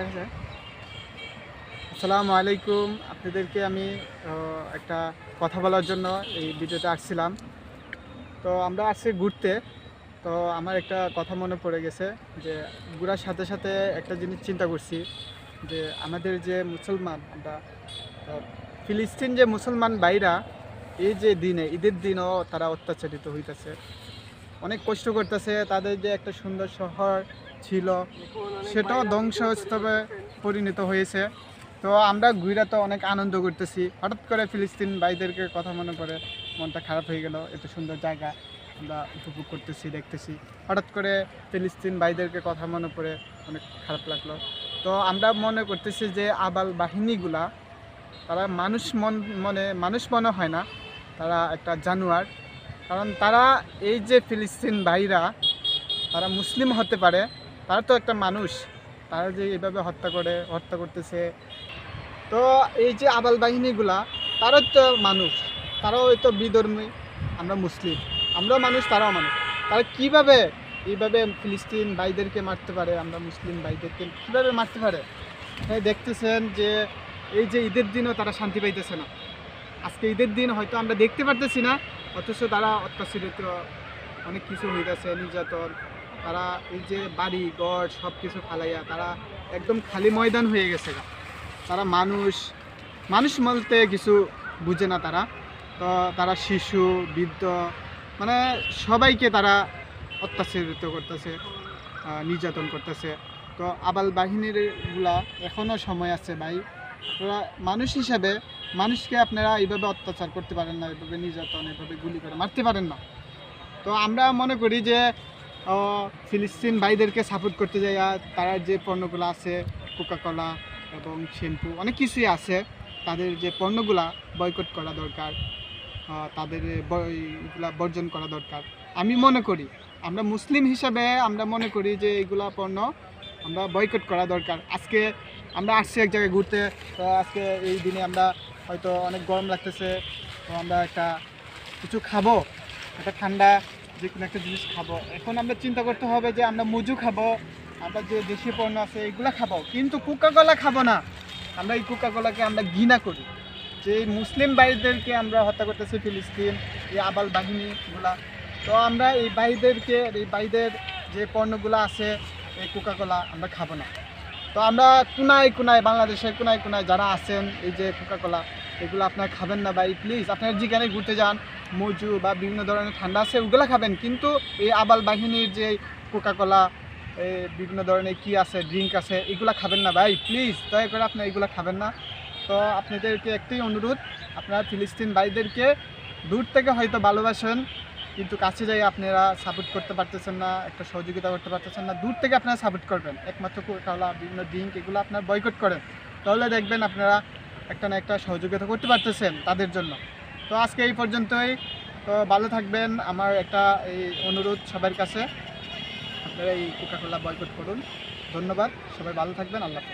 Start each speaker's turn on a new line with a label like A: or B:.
A: দেখা যায়। আসসালামু আলাইকুম। আপনাদেরকে আমি একটা কথা বলার জন্য এই ভিডিওতে আসছিলাম। তো আমরা আসছি ঘুরতে। তো আমার একটা কথা মনে পড়ে গেছে যে, ঘুরার সাথে সাথে একটা জিনিস চিন্তা করছি যে, আমাদের যে মুসলমান আমরা ফিলিস্তিন যে মুসলমান ভাইরা, এই যে দিনে, ঈদের দিনও তারা অত্যাচারিত হইতেছে। অনেক কষ্ট করতেছে, তাদের যে একটা সুন্দর শহর ছিল, সেটাও ধ্বংসস্তবে পরিণত হয়েছে। তো আমরা ঘুরে তো অনেক আনন্দ করতেছি। হঠাৎ করে ফিলিস্তিন ভাইদেরকে কথা মনে পড়ে, মনটা খারাপ হয়ে গেল। এত সুন্দর জায়গা আমরা উপভোগ করতেছি, দেখতেছি। হঠাৎ করে ফিলিস্তিন ভাইদেরকে কথা মনে পড়ে, অনেক খারাপ লাগল। তো আমরা মনে করতেছি যে আবাল বাহিনীগুলা, তারা মানুষ মন, মনে, মানুষ মনে হয় না, তারা একটা জানোয়ার। কারণ তারা এই যে ফিলিস্তিন ভাইরা, তারা মুসলিম হতে পারে, তারা তো একটা মানুষ। তারা যে এইভাবে হত্যা করে, হত্যা করতেছে। তো এই যে আবাল বাহিনীগুলা তারও তো মানুষ। তারাও তো বিধর্মী। আমরা মুসলিম। আমরাও মানুষ, তারাও মানুষ। তারা কীভাবে এইভাবে ফিলিস্তিন ভাইদেরকে মারতে পারে? আমরা মুসলিম ভাইদেরকে কীভাবে মারতে পারে? তাই দেখতেছেন যে এই যে ঈদের দিনও তারা শান্তি পাইতেছে না। আজকে ঈদের দিন হয়তো আমরা দেখতে পারতেছি না অথচ তারা অত্যাচারিত, অনেক কিছু হইতেছে নির্যাতন। তারা এই যে বাড়ি, ঘর সব কিছু ফালাইয়া তারা একদম খালি ময়দান হয়ে গেছে তারা মানুষ মানুষ বলতে কিছু বুঝে না তারা। তো তারা শিশু, বৃদ্ধ মানে সবাইকে তারা অত্যাচারিত করতেছে নির্যাতন করতেছে। তো আবাল বাহিনীরগুলা এখনও সময় আছে ভাই। মানুষ হিসাবে, মানুষকে আপনারা এইভাবে অত্যাচার করতে পারেন না, এইভাবে নির্যাতন, এইভাবে গুলি করে মারতে পারেন না। তো আমরা মনে করি যে ফিলিস্তিন ভাইদেরকে সাপোর্ট করতে যাই তারা যে পণ্যগুলো আছে কোকাকোলা এবং শ্যাম্পু অনেক কিছুই আছে, তাদের যে পণ্যগুলা বয়কট করা দরকার তাদের এইগুলা বর্জন করা দরকার। আমি মনে করি, আমরা মুসলিম হিসাবে আমরা মনে করি যে এইগুলা পণ্য আমরা বয়কট করা দরকার। আজকে আমরা আসছি এক জায়গায় ঘুরতে। তো আজকে এই দিনে আমরা হয়তো অনেক গরম লাগতেছে। তো আমরা একটা কিছু খাব, একটা ঠান্ডা যে কোনো একটা জিনিস খাব। এখন আমরা চিন্তা করতে হবে যে আমরা মুজু খাব, আমরা যে দেশি পণ্য আছে এগুলো খাব। কিন্তু কোকাকোলা খাব না। আমরা এই কোকাকোলাকে আমরা ঘৃণা করি। যে মুসলিম ভাইদেরকে আমরা হত্যা করতেছি ফিলিস্তিন, এই আবাল বাহিনীগুলা। তো আমরা এই ভাইদেরকে, এই ভাইদের যে পণ্যগুলো আছে, এই কোকাকোলা আমরা খাব না। তো আমরা কোনায় কোনায়, বাংলাদেশের কোনায় কোনায় যারা আছেন, এই যে কোকাকোলা এগুলো আপনারা খাবেন না ভাই প্লিজ আপনারা যেখানে ঘুরতে যান, মজু বা বিভিন্ন ধরনের ঠান্ডা আছে, ওগুলো খাবেন। কিন্তু এই আবাল বাহিনীর যে কোকাকোলা এই বিভিন্ন ধরনের কি আছে ড্রিঙ্ক আছে, এগুলো খাবেন না ভাই প্লিজ দয়া করে আপনারা এগুলো খাবেন না। তো আপনাদেরকে একটাই অনুরোধ, আপনারা ফিলিস্তিন ভাইদেরকে দূর থেকে হয়তো ভালোবাসেন কিন্তু কাছে যাই আপনারা সাপোর্ট করতে পারতেছেন না, একটা সহযোগিতা করতে পারতেছেন না, দূর থেকে আপনারা সাপোর্ট করবেন। একমাত্র কোকাকোলা বিভিন্ন ড্রিঙ্ক এগুলো আপনারা বয়কট করেন। তাহলে দেখবেন আপনারা একটা না একটা সহযোগিতা করতে পারতেছেন তাদের জন্য। তো আজকে এই পর্যন্তই। তো ভালো থাকবেন। আমার একটা এই অনুরোধ সবার কাছে। আপনারা এই কোকাকোলা বয়কট করুন। ধন্যবাদ। সবাই ভালো থাকবেন। আল্লাহ।